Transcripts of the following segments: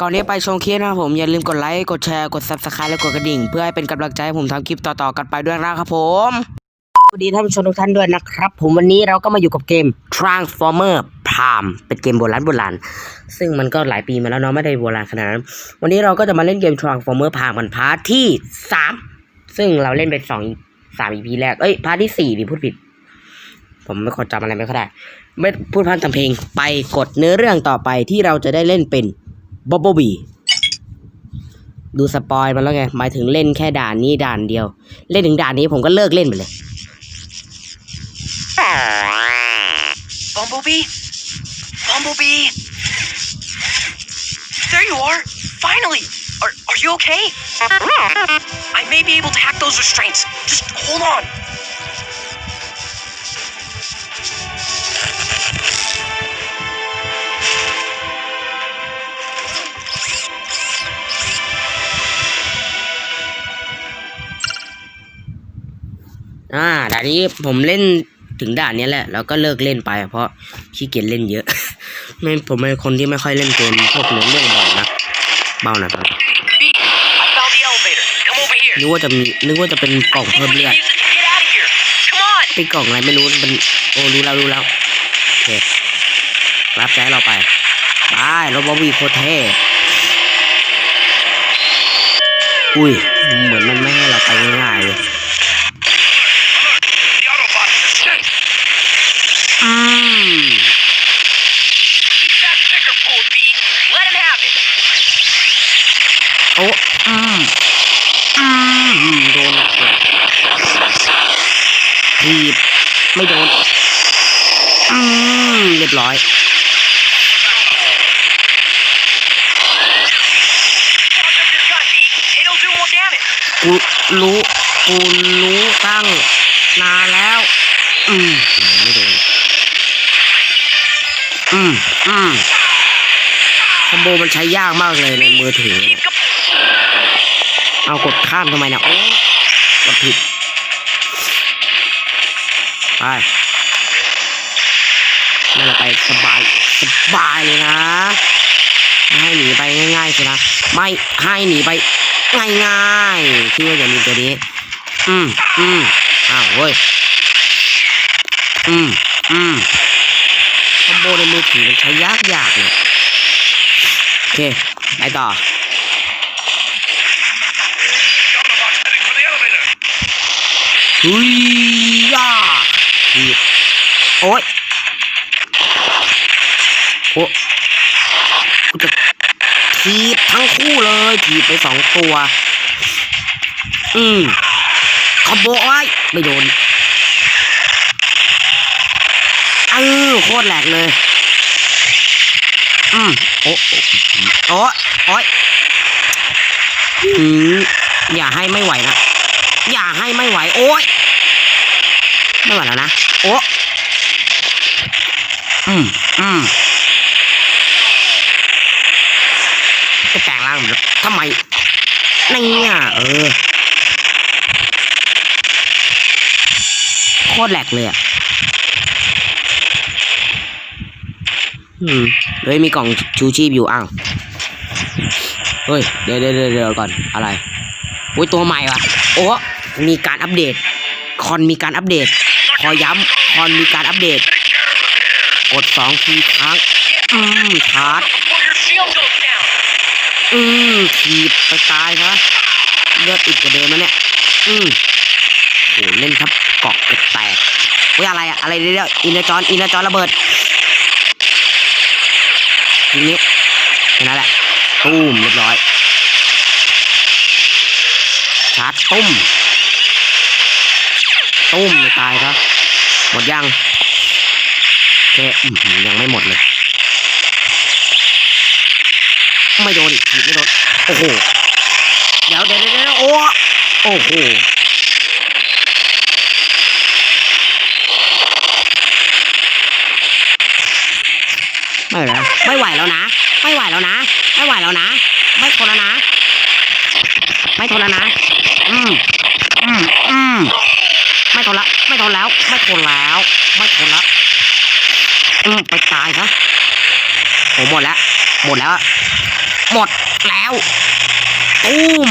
ก่อนที่ไปชมคลิปนะครับผมอย่าลืมกดไลค์กดแชร์กด subscribe และกดกระดิ่ง เพื่อให้เป็นกำลังใจให้ผมทำคลิปต่อๆกันไปด้วยนะครับผมสวัสดีท่านผู้ชมทุกท่านด้วยนะครับ ผมวันนี้เราก็มาอยู่กับเกม Transformer Prime เป็นเกมโบราณโบราณซึ่งมันก็หลายปีมาแล้วเนาะไม่ได้โบราณขนาดนั้น วันนี้เราก็จะมาเล่นเกม Transformer Prime กันพาร์ทที่3ซึ่งเราเล่นไปสองสาม EP แรกเอ้ยพาร์ทที่สี่ดิพูดผิด ผมไม่ค่อยจำอะไรไม่ค่อยได้ ไม่พูดพันทำเพลงไปกดเนื้อเรื่องต่อไปที่เราจะได้เล่นเป็น บ b บบี้ดูสปอยมาแล้วไง หมายถึงเล่นแค่ด่านนี้ด่านเดียว เล่นถึงด่านนี้ผมก็เลิกเล่นไปเลย Bumblebee? Bumblebee? There you are! Finally! Are, are you okay? I may be able to hack those restraints. Just hold on.. อ่าด่านนี้ผมเล่นถึงด่านนี้แหละ แล้วก็เลิกเล่นไป เพราะขี้เกียจเล่นเยอะ ไม่ผมเป็นคนที่ไม่ค่อยเล่นเกมพวกเนื้อเรื่องบ่อยนะเบาหน่อยเบา Bee, I found the elevator. Come over here. นึกว่าจะมีนึกว่าจะเป็นกล่องเพิ่มเลือดเป็นกล่องอะไรไม่รู้มันโอ้รู้แล้วรู้แล้วโอเครับใจเราไปไปรถบอบบี้โคตรเท่อุ้ยเหมือนมันไม่ให้เราไปง่ายๆเลย The Autobots escape! อืม Keep that sticker pulled, Bee. Let him have it. โอ้อืมอืมโดนเกิดทีบไม่โดน อืมเรียบร้อย Charge up your gun, Bee. It'll do more damage. กู รู้กูรู้ตั้งนานแล้ว อืมไม่โดนอืมอืมคอมโบมันใช้ยากมากเลยในมือถือเนี่ย Keep go- เอากดข้ามทำไมนี่ยโอ้กดผิด ไปนั่นแหละไปสบายสบายเลยนะ ไม่ให้หนีไปง่ายๆสินะ ไม่ให้หนีไป ง่ายๆคิดว่าอย่ามีตัวนี้ อืมอืมอ้าวเว้ย อืมอืมคอมโบในมือถือมันใช้ยากยากเนี่ยโอเค ไปต่อฮ้ยย่าถีบโอ๊ยโอ้ ถีบทั้งคู่เลยถีบไปสองตัว อืมคอมโบไว้ไม่โดนเออโคตรแหลกเลย อืมโอ้โอ้โอ้ยอืมอย่าให้ไม่ไหวนะ อย่าให้ไม่ไหว โอ๊ยไม่ไหวแล้วนะ โอ้อืมอืมจะแปลงร่างแบบทำไมเนี่ยเออ โค ตรแหลกเลยอะอืมเฮ้ยมีกล่องชูชีพอยู่อ้าวเฮ้ยเดี๋ยวเดี๋ยวเดี๋ยวก่อนอะไรอุ้ยตัวใหม่วะโอ้มีการอัปเดต คอนมีการอัปเดต ขอย้ำคอนมีการอัปเดต กดสองทีครั้งอืมชาร์จอืมขีบไปตายครับเลือดอึดกว่าเดิมแล้วเนี่ย อืมโหเล่นครับ เกาะเกือบแตกเฮ้ยอะไรอะอะไรเรียกอินเนอร์จอนอินเนอร์จอนระเบิดทีนี้แค่นั้นแหละตุ้มเรียบร้อยชาร์จตุ้มตุ้มไม่ตายครับหมดยังโอเคอื้อหือยังไม่หมดเลย ไม่โดนอีกไม่โดนโอ้โหเดี๋ยวเดี๋ยวเดี๋ยวเดี๋ยวโอ้โอ้โห ไม่ไหวแล้วไม่ไหวแล้วนะ ไม่ไหวแล้วนะ ไม่ไหวแล้วนะ ไม่ ทนแล้วนะ ไม่ทนแล้วนะ อืมอืมอืมไม่ทนละ ไม่ทนแล้ว ไม่ทนแล้ว ไม่ทนละอืมไปตายซะโอ้หมดแล้ว หมดแล้วอะหมดแล้วตุ้ม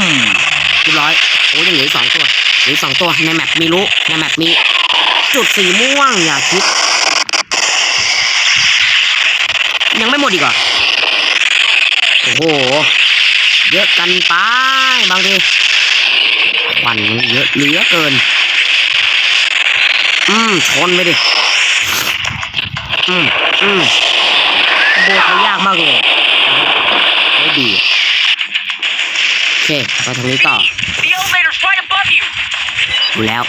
เรียบร้อย โอ้ยยังเหลืออกสองตัวเหลืออกสองตัวในแมปมีรู้ในแมปมี จุดสีม่วงอย่าคิด ยังไม่หมดอีกเหรอโอ้โห เยอะกันไปบางทีควันมันเยอะเหลือเกิน อืมชนไปดิ อืมอืมโบเขายากมากเลยไม่ดีโอเคไปทางนี้ต่อ The elevator's right above you. อยู่แล้ว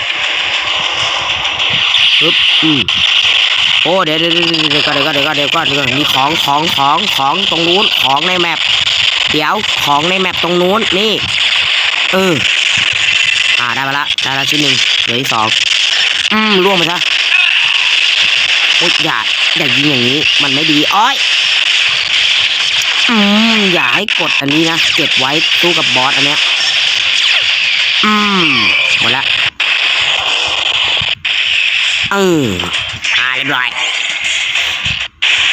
ปึ๊บอืมโอ้เดี๋ยวเดี๋ยวเดี๋ยวเดี๋ยวก่อนเดี๋ยวก่อนเดี๋ยวก่อนเดี๋ยวก่อนเดี๋ยวก่อนมีของของของของตรงนู้นของในแมปเดี๋ยว ของในแมปตรงนู้นนี่ เออ อ่าได้มาละได้ละชิ้นหนึ่งเหลืออีกสองอืมร่วงไปซะโอ๊ยอย่าอย่ายิงอย่างนี้ มันไม่ดีอ้อยอืมอย่าให้กดอันนี้นะเก็บไว้สู้กับบอสอันเนี้ยอืมหมดละเอออ่าเรียบร้อย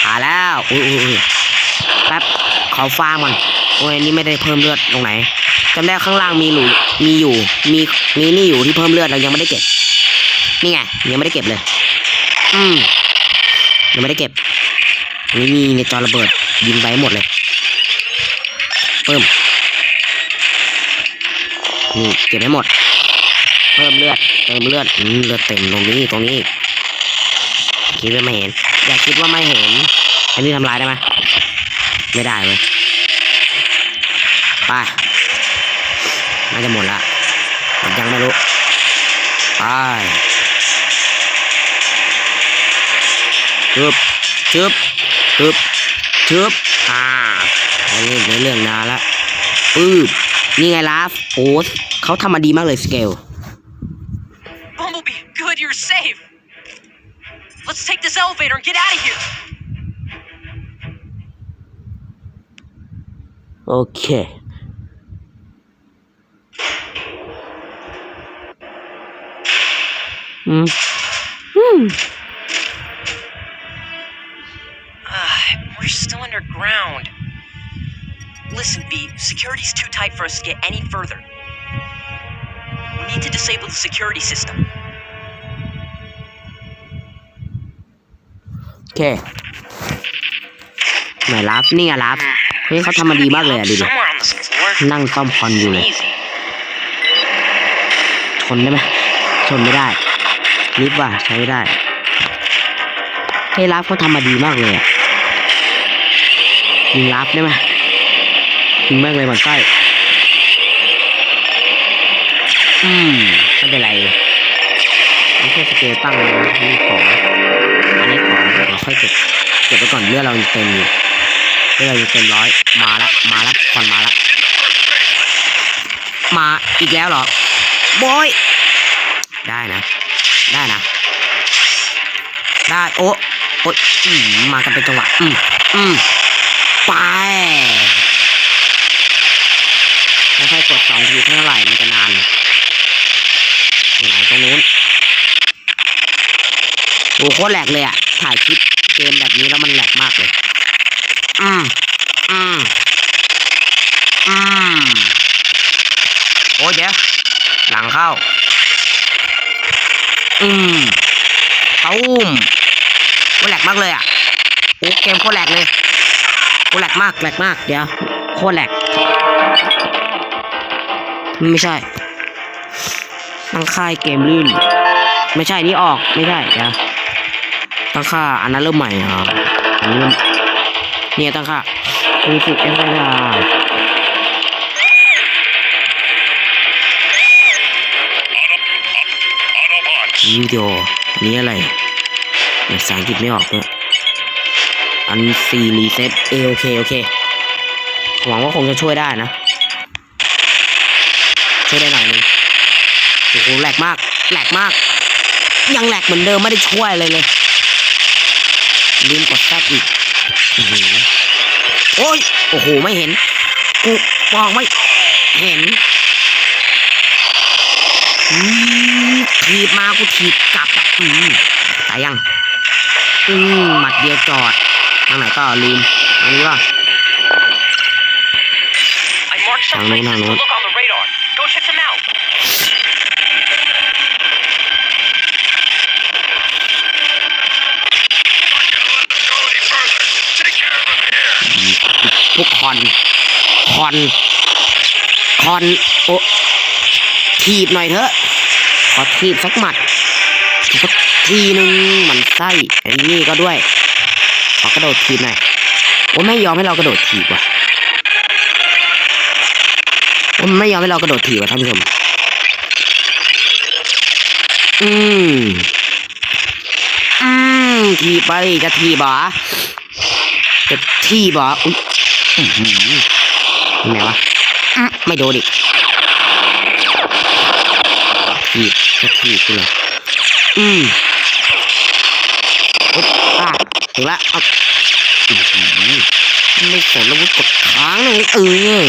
อ่าแล้วอุ้ยอุ้ยแป๊บขอฟ้ามัน โอ้ยนี่ไม่ได้เพิ่มเลือดตรงไหนจำได้ข้างล่างมีหลูมีอยู่ มีมีนี่อยู่ที่เพิ่มเลือดเรายังไม่ได้เก็บ นี่ไงยังไม่ได้เก็บเลย อืมยังไม่ได้เก็บนนี้มีในจอระเบิดยิงไปให้หมดเลยเพิ่มนี่เก็บให้หมด เพิ่มเลือดเติมเลือดอืมเลือดเต็มตรงนี้ตรงนี้คิดว่าไม่เห็น อย่าคิดว่าไม่เห็น อันนี้ทำลายได้ไหมไม่ได้เลย ไปน่าจะหมดละผมยังไม่รู้ไปชึบชึบชึบชึบอ่าอันนี้ในเรื่องนานละปื๊บนี่ไงลาฟโอ้เขาทำมาดีมากเลยสเกล Bumblebee, good, you're safe. Let's take this elevator and get out of here. โอเค อืมอืม Uh, we're still underground. Listen, B, security's too tight for us to get any further. We need to disable the security system. โอเคไหนลาฟนี่ไงลาฟเฮ้ยเขาทำมาดีมากเลยอะดูดิ Somewhere on this floor. นั่งซ่อมคอนอยู่เลย Easy. ชนได้ไหมชนไม่ได้ ลิฟว่ะใช้ไม่ได้เฮ้ลาฟเขาทำมาดีมากเลยอะยิงลาฟได้ไหมยิงแม่งเลยมันไส้อืมไม่เป็นไรไม่ใช่สเกลตั้งเลยนะนี่ของอันนี้ของเราค่อยเก็บเก็บไปก่อนเลือดเราเต็มอยู่เลือดเราเต็มร้อยมาละมาละควันมาละมาอีกแล้วเหรอบอยได้นะ ได้นะ ได้โอ้โอ้ยอืมมากันเป็นจังหวะอืมอืมไปไม่ค่อยกดสองทีเท่าไหร่มันจะนานไหนตรงนู้นโอ้โคตรแหลกเลยอะถ่ายคลิปเกมแบบนี้แล้วมันแหลกมากเลย อืมอืมอืมโอ้ยเดี๋ยว หลังเข้า อืมตูมโอ้แหลกมากเลยอะโอ้เกมโคตรแหลกเลยโอ้แหลกมากแหลกมากเดี๋ยวโคตรแหลกไม่ใช่ตั้งค่ายเกมลื่น ไม่ใช่นี่ออกไม่ใช่เดี๋ยวตั้งค่าอันนั้นเริ่มใหม่อะอันนี้เริ่มเนี่ยตั้งค่ารู้สึกเอฟเฟกต์วิดีโออันนี้อะไรภาษาอังกฤษไม่ออกด้วย อันซีรีเซ็ตเอโอเคโอเค หวังว่าคงจะช่วยได้นะ ช่วยได้หน่อยหนึงโอ้โหแหลกมากแหลกมาก ยังแหลกเหมือนเดิมไม่ได้ช่วยเลยเลยลืมกดแท็บอีกโอ้ยโอ้โหไม่เห็นกูมองไม่เห็นอืมถีบมากูถีบกลับอะอืมตายยัง อืมหมัดเดียวจอดางไหนก็ลืมทางนี้ว่า mark some Down, down, places to down. look on the radar. Go check them out. พวกคอน คอน คอน โอะทีบหน่อยเถอะ ขอทีบสักหมัดสักทีนึงหมันไส้ไอ้นี่ก็ด้วยขอ กระโดดทีบหน่อยโอ้ไม่ยอมให้เรากระโดดทีบว่ะโอ้มันไม่ยอมให้เรากระโดดทีบว่ะท่านผู้ชมอืมอืมทีบไปจะทีบเหรอจะทีบเหรออุ๊ยอื้อหือยังไงวะอื้อไม่โดนอีกทีบจะทีบกูเลยอืม ถึงละเอาอื้อหือไม่สนแล้ววุ้กดค้างเลยเออ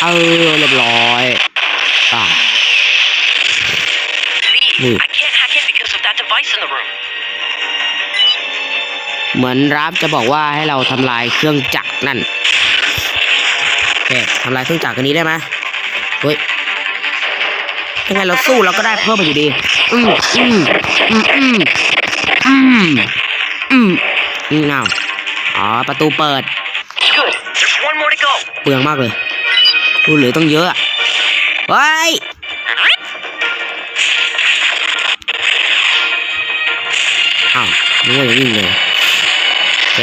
เออเรียบร้อยอะ Lee, Hmm. I can't hack in because of that device in the room. เหมือนรับจะบอกว่าให้เราทำลายเครื่องจักรนั่นโอเคทำลายเครื่องจักรอันนี้ได้ไหมเฮ้ยยังไงเราสู้เราก็ได้เพิ่มไปอยู่ดี อืมอืมอืมอืมอืม อืมอืมเอาอ๋อ ประตูเปิด Good. There's one more to go. เปลืองมากเลยพูดเหลือต้องเยอะอะเฮ้ยอ้าวนึกว่าจะวิ่งเลยโอเค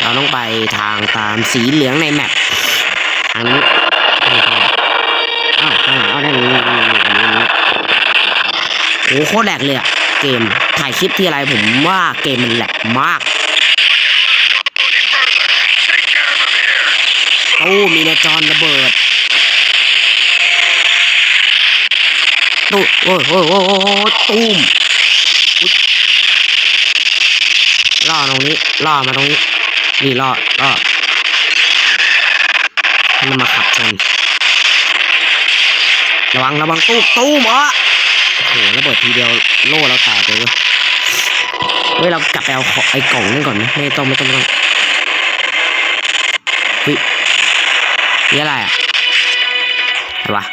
เราต้องไปทางตามสีเหลืองในแมปทางนี้ไม่ใช่อ้าวทางไหนอ้าวนั่นนี่นี่นี่อันนี้อันนี้โอ้โหโคตรแหลกเลยอะ เกม ถ่ายคลิปที่อะไรผมว่าเกมมันแหลกมากโอ้มีนาจรระเบิดตู้โอ้ยโอ้ยโอ้ยโอ้ยตูมล่อตรงนี้ล่อมาตรงนี้นี่ล่อล่อมันมาขับชนระวังระวังตู้ตู้มอโอ้ โหระเบิดทีเดียวโล่เราแตกเลยเว้ยเฮ้ยเรากลับไปเอาของไอ้กล่องนั่นก่อนไหมไม่ต้องไม่ต้องไม่ต้องเฮ้ยนี่อะไรอะอะไรวะ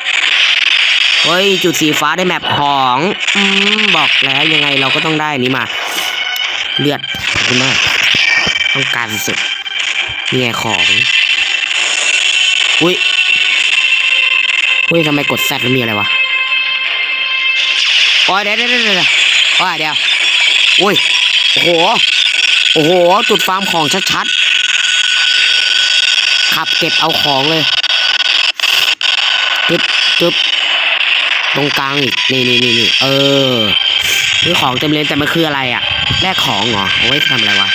เฮ้ยจุดสีฟ้าได้แมปของอืมบอกแล้วยังไงเราก็ต้องได้นี้มา เลือดขอบคุณมากต้องการสุดนี่ไงของอุ้ยอุ้ยทำไมกดแซดแล้วมีอะไรวะ โอ้ยเดี๋ยวเดี๋ยวเดี๋ยวเดียวโอ้ยเดี๋ยวอุ้ยโอ้โหโอ้โห จุดฟาร์มของชัดๆขับเก็บเอาของเลยจึ๊บจึ๊บตรงกลางอีกนี่นี่นี่นี่เออนี่ของเต็มเลยแต่มันคืออะไรอะแลกของเหรอเอาไว้ทำอะไรวะ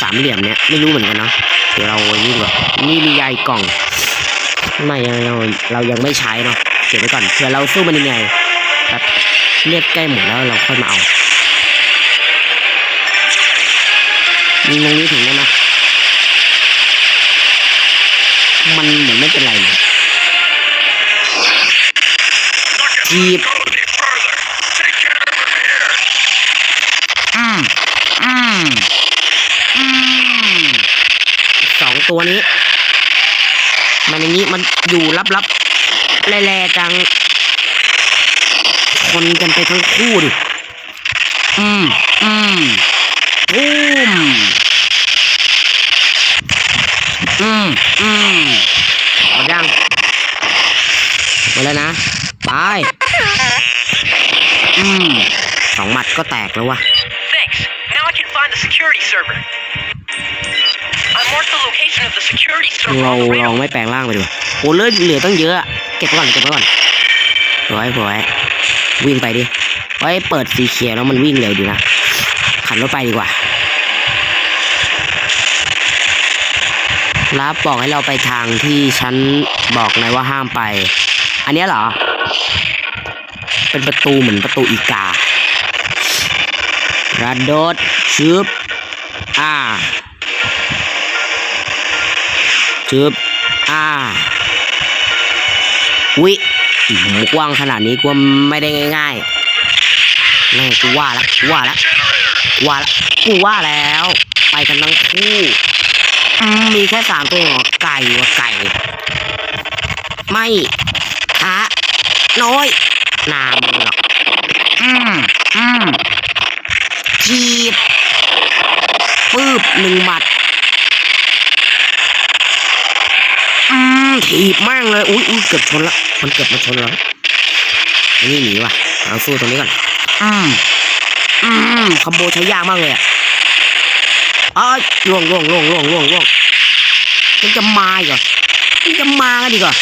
สามเหลี่ยมเนี้ยไม่รู้เหมือนกันเนาะเดี๋ยวเราเอานี่ดีกว่านี่มีใยกล่องไม่ยังเราเรายังไม่ใช้เนาะเก็บไว้ก่อนเผื่อเราสู้มันยังไงแบบ เลือดใกล้หมดแล้วเราค่อยมาเอายิงตรงนี้ถึงได้ไหมมันเหมือนไม่เป็นไรเลยทีบอืมอืมอืมสองตัวนี้ มันอย่างนี้มันอยู่ลับๆแล่ๆจังค นกันไปทั้งคู่ดิ อืม อืมอืมอืม อืมหมดยังหมดแล้วนะ ไป อืม สองหมัดก็แตกแล้ววะ Thanks. Now I can find the security server. I marked the location of the security server เราลองไม่แปลงร่างไปดูโอ้เลือดเหลือตั้งเยอะ เก็บไว้ก่อน เก็บไว้ก่อนปล่อยปล่อย วิ่งไปดิไว้เปิดสีเขียวแล้วมันวิ่งเร็วดีนะ ขับรถไปดีกว่ารับบอกให้เราไปทางที่ฉันบอกนายว่าห้ามไป อันเนี้ยเหรอ เป็นประตูเหมือนประตูอีการะโดดชึบ อ่าจึบ อ่า วิ กว้างขนาดนี้กูว่าไม่ได้ง่ายๆแม่งกูว่าละกูว่าละกูว่าละกูว่าแล้ว ไปกันทั้งคู่อืมมีแค่สามตัวเองเหรอไก่ว่ะไก่ช้าน้อยหนามือหรอกอืมอืมฉีดปืบหนึ่งหมัด อืม ถีบมากเลยอุ้ยอุ้ยเกือบชนละมันเกือบมาชนแล้วอันนี้หนีว่ะเอาสู้ตรงนี้ก่อนอืมอืมคอมโบใช้ยากมากเลยอะอ้ายล่วงล่วงล่วงล่วงล่วงล่วงมันจะมาอีกเหรอมันจะมากันดีกว่า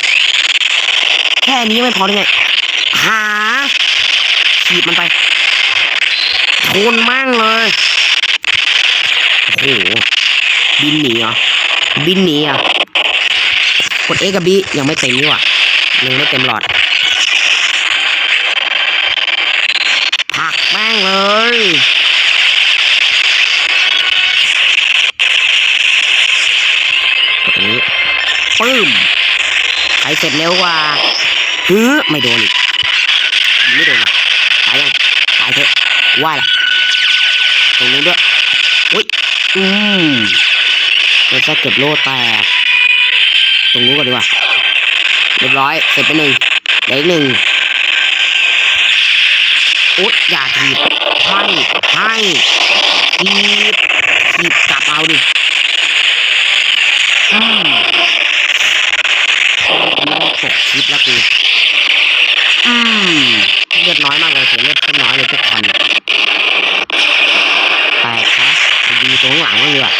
แค่นี้ไม่พอได้ไงหาขีดมันไปชนมั่งเลยโอ้โหบินหนีเหรอบินหนีเหรอะ กด A กับ B ยังไม่เต็มนี่หว่ะยังไม่เต็มหลอดผักแม่งเลยตรงนี้ปึ้มใครเสร็จเร็วกว่าฮือไม่โดนอีกไม่โดนอะตายยังตายเถอะว่าละตรงนี้ด้วยอุ้ยอืมเราจะเก็บโล่แตก ตรงนู้นก่อนดีกว่าเรียบร้อยเสร็จไปหนึ่งเหลืออีกหนึ่งอุ๊ยอย่าถีบให้ให้ถีบถีบกลับเอาดิอืมไม่ต้องตกคลิปแล้วกูอืมเลือดน้อยมากเลยเสียเลือดเพิ่มน้อยเลยทุกคนแตกครับดีตรงหลังมันเลยอะ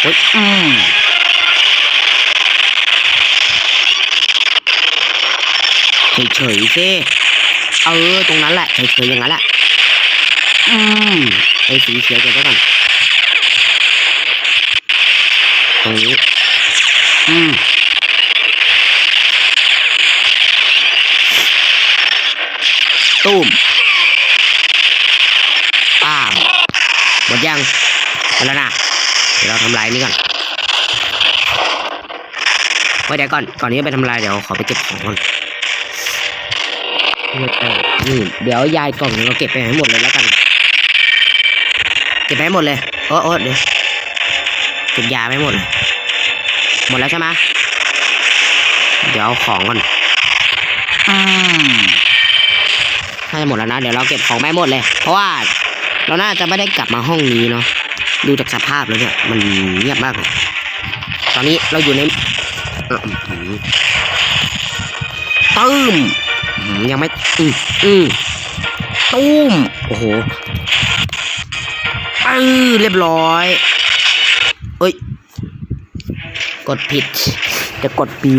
เฮ้ยอืม เฉยๆสิเออ ตรงนั้น แหละเฉยๆอย่างนั้นแหละ อืมไอ้สีเขียวเก็บไว้ก่อนตรงนี้ อืมตุ้มป้าหมดยังหมดแล้วนะเดี๋ยวเราทำลายนี่ก่อนไว้เดี๋ยวก่อน ก่อนที่จะไปทำลายเดี๋ยวขอไปเก็บของก่อน นี่เดี๋ยวยายกล่องเราเก็บไปให้หมดเลยแล้วกัน เก็บไปให้หมดเลยโอ้โอ้เดี๋ยวเก็บยาไปหมดหมดแล้วใช่ไหมเดี๋ยวเอาของก่อนอืมน่าจะหมดแล้วนะ เดี๋ยวเราเก็บของไปหมดเลย เพราะว่าเราน่าจะไม่ได้กลับมาห้องนี้เนาะดูจากสภาพแล้วเนี่ย มันเงียบมากเลยตอนนี้เราอยู่ในตื้ม ยังไม่อืมอืมตุ้มโอ้โหเออเรียบร้อยเอ้ย กดผิด จะกดปี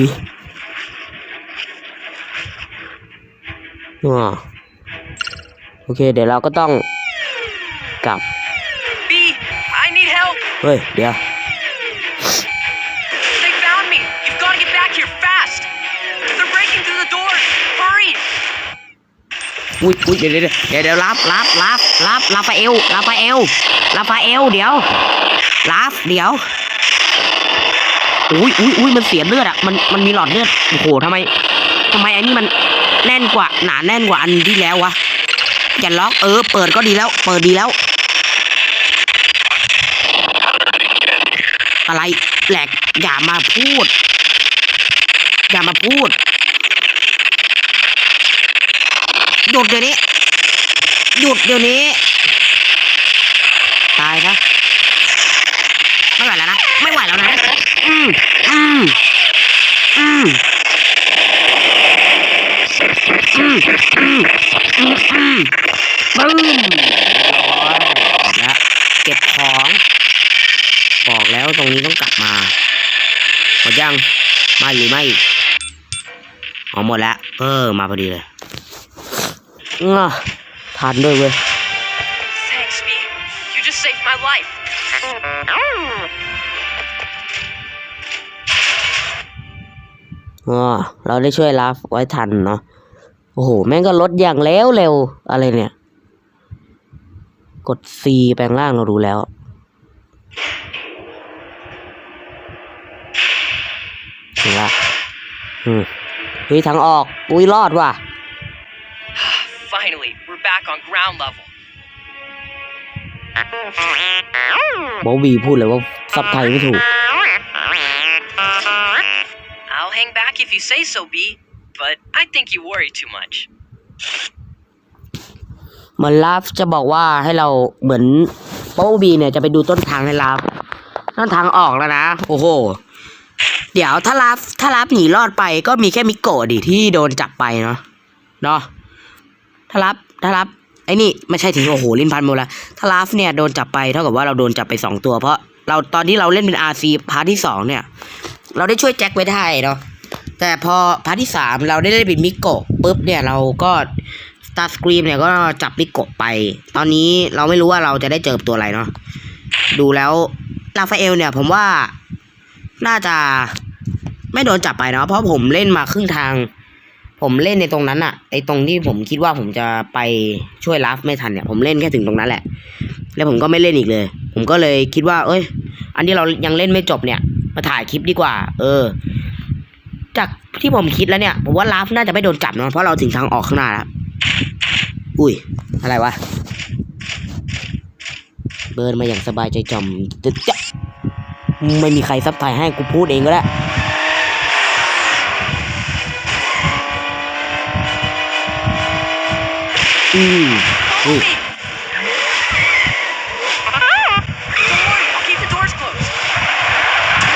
อ่าโอเค เดี๋ยวเราก็ต้องกลับ B, I need help. เฮ้ย เดี๋ยว อุ้ยอุ้ยเดี๋ยวเดี๋ยวเดี๋ยวเดี๋ยวรับรับรับรับลาฟาเอลลาฟาเอลลาฟาเอลเดี๋ยวรับเดี๋ยวอุ้ยอุ้ยอุ้ยมันเสียเลือดอะมันมันมีหลอดเลือดโอ้โหทำไมทำไมอันนี้มันแน่นกว่าหนาแน่นกว่าอันที่แล้ววะอย่าล็อกเออ เปิดก็ดีแล้ว เปิดดีแล้ว อะไรแหลกอย่ามาพูด อย่ามาพูด หยุดเดี๋ยวนี้ หยุดเดี๋ยวนี้ ตายซะไม่ไหวแล้วนะ ไม่ไหวแล้วนะ อืมอืมอืมอืมอืมอืมอืมปึ้มแล้วเก็บของ บอกแล้วตรงนี้ต้องกลับมาหมดยัง ไม่หรือไม่ อ๋อหมดแล้วเออมาพอดีเลย ง่ะทันด้วยเว้ย Thanks, B. You just saved my life. อ๋อเราได้ช่วยลาฟไว้ทันเนาะโอ้โห แม่งก็ลดอย่างเร็วเร็วอะไรเนี่ย กด C แปลงร่างเรารู้แล้ว ถึงละอืมเฮ้ยทางออก อุ้ยรอดว่ะ Finally, we're back on ground level. บอบีพูดเลยว่าซับไทยไม่ถูก I'll hang back if you say so, B. but I think you worry too much. เหมือนลาฟจะบอกว่าให้เราเหมือนโป๊บีเนี่ยจะไปดูต้นทางให้ลาฟต้นทางออกแล้วนะ โอ้โห เดี๋ยวถ้าลาฟถ้าลาฟหนีรอดไปก็มีแค่มิโกะดิที่โดนจับไปเนาะเนาะ ถ้าลาฟถ้าลาฟไอ้นี่ไม่ใช่ถึงโอ้โหลิ้นพันหมดละถ้าลาฟเนี่ยโดนจับไปเท่ากับว่าเราโดนจับไปสองตัว เพราะเราตอนที่เราเล่นเป็นอาซีพาร์ทที่สองเนี่ย เราได้ช่วยแจ็คไว้ได้เนาะแต่พอพาร์ทที่สามเราได้เล่นเป็นมิโกะปุ๊บเนี่ยเราก็สตาร์สกรีมเนี่ยก็จับมิโกะไป ตอนนี้เราไม่รู้ว่าเราจะได้เจอตัวอะไรเนาะดูแล้วลาฟาเอลเนี่ยผมว่าน่าจะไม่โดนจับไปเนาะเพราะผมเล่นมาครึ่งทาง ผมเล่นในตรงนั้นอะไอตรงที่ผมคิดว่าผมจะไปช่วยลาฟไม่ทันเนี่ยผมเล่นแค่ถึงตรงนั้นแหละ แล้วผมก็ไม่เล่นอีกเลย ผมก็เลยคิดว่า เอ้ย อันที่เรายังเล่นไม่จบเนี่ย มาถ่ายคลิปดีกว่า เออ จากที่ผมคิดแล้วเนี่ยผมว่าลาฟน่าจะไม่โดนจับเนาะเพราะเราถึงทางออกข้างหน้าแล้วอุ้ย อะไรวะเดิร์นมาอย่างสบายใจจอมจะจะไม่มีใครซับไทยให้กูพูดเองก็ได้ the doors closed.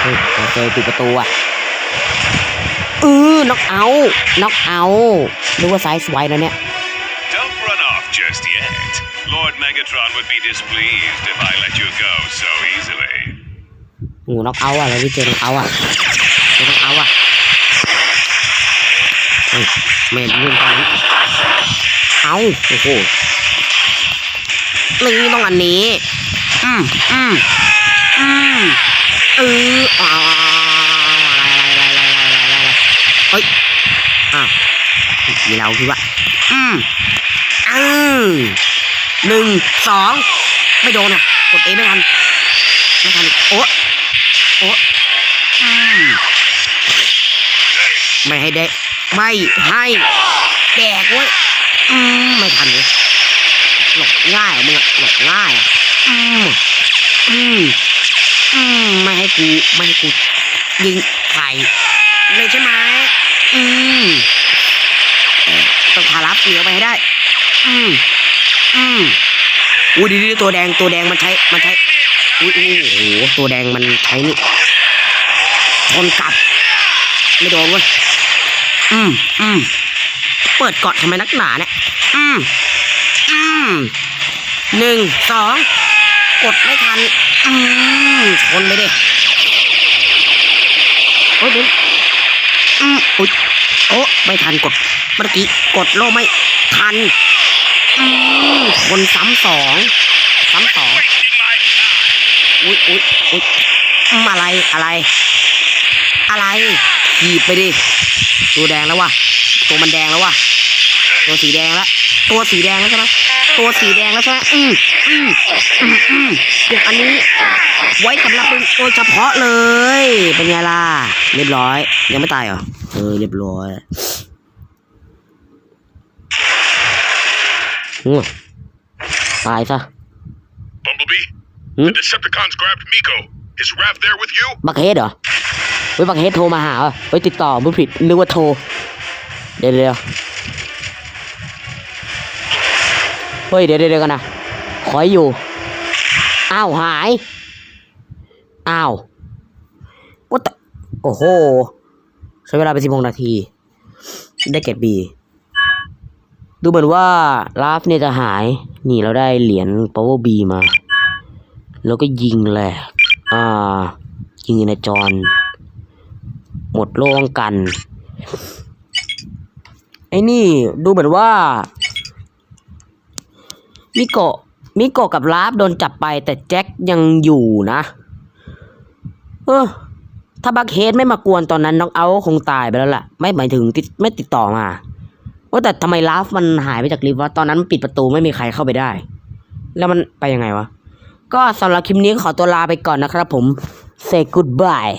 เฮ้ยเราเจอปิดประตูอะเออน็อกเอาน็อกเอานึกว่าไซส์ไว้แล้วเนี่ย Don't run off just yet. Lord Megatron would be displeased if I let you go so easily. โอ้น็อกเอาอะเราได้เจอน็อกเอาอะเจอน็อกเอาอะเฮ้ยไม่เห็นยืนตอนนั้น เอาโอ้โหนี่ต้องอันนี้ อืมอืมอืมเอออ้าวอะไรอะไรอะไรอะไรอะไรอะไรเฮ้ยอ้าวมีเราคือว่า อืมอืมหนึ่งสองไม่โดนอะ กดเอไม่ทันไม่ทันอีกโอ้โอ้อืมไม่ให้ได้ ไม่ให้แดกเว้ย อืมไม่ทันเลยหลบง่ายอะมึงอะหลบง่ายอะอืมอืมอืมไม่ให้กูไม่ให้กูยิงไข่เลยใช่ไหมอืมเออต้องพารับเหนียวไปให้ได้ อืมอืมอุ้ยดีๆตัวแดงตัวแดงมันใช้มันใช้อุ้อุ้ยโอ้โหตัวแดงมันใช้นี่ชนกลับ ไม่โดนเว้ยอืมอืม เปิดเกาะทำไมนักหนาเนี่ย อืม อืมหนึ่งสองกดไม่ทัน อืมชนไปดิโอ้ยดิอืมอุ้ยโอ้ไม่ทันกด เมื่อกี้กดโลไม่ทัน อืมคนซ้ำสองซ้ำสองอุ๊ยอุ๊ยอุ๊ยอืมอะไรอะไร อะไรขีบไปดิตัวแดงแล้ววะ ตัวมันแดงแล้ววะตัวสีแดงแล้ว ตัวสีแดงแล้วใช่ไหมตัวสีแดงแล้วใช่ไหมอืมอืมอืมอืมเดี๋ยวอันนี้ ไว้สำหรับมึงโดยเฉพาะเลย เป็นไงล่ะ เรียบร้อย ยังไม่ตายเหรอ เออ เรียบร้อยอืมตายซะ Bumblebee, Hmm? the Decepticons grabbed Miko. Is Rav there with you? บักเฮดเหรอเฮ้ยบักเฮดโทรมาหาเหรอเฮ้ยติดต่อมึงผิดนึกว่าโทร เดี๋ยวเดี๋ยวเฮ้ยเดี๋ยวเดี๋ยวกันนะขอให้อยู่ อ้าวหาย อ้าวว่าแต่โอ้โห ใช้เวลาไปสิบหกนาที ได้เก็บบี ดูเหมือนว่าลาฟเนี่ยจะหาย นี่เราได้เหรียญ power B มา แล้วก็ยิงแหละ อ่า ยิงในจรหมดโล่งกัน อ้นี่ดูเหมือนว่า มิโกะมิโกะกับลาฟโดนจับไป แต่แจ็คยังอยู่นะ เออ ถ้าบักเฮดไม่มากวนตอนนั้นน้องเอาคงตายไปแล้วล่ะ ไม่หมายถึงติดไม่ติดต่อมาว่าแต่ทำไมลาฟมันหายไปจากลิฟต์วะตอนนั้นปิดประตูไม่มีใครเข้าไปได้ แล้วมันไปยังไงวะ ก็สำหรับคลิปนี้ขอตัวลาไปก่อนนะครับผม say goodbye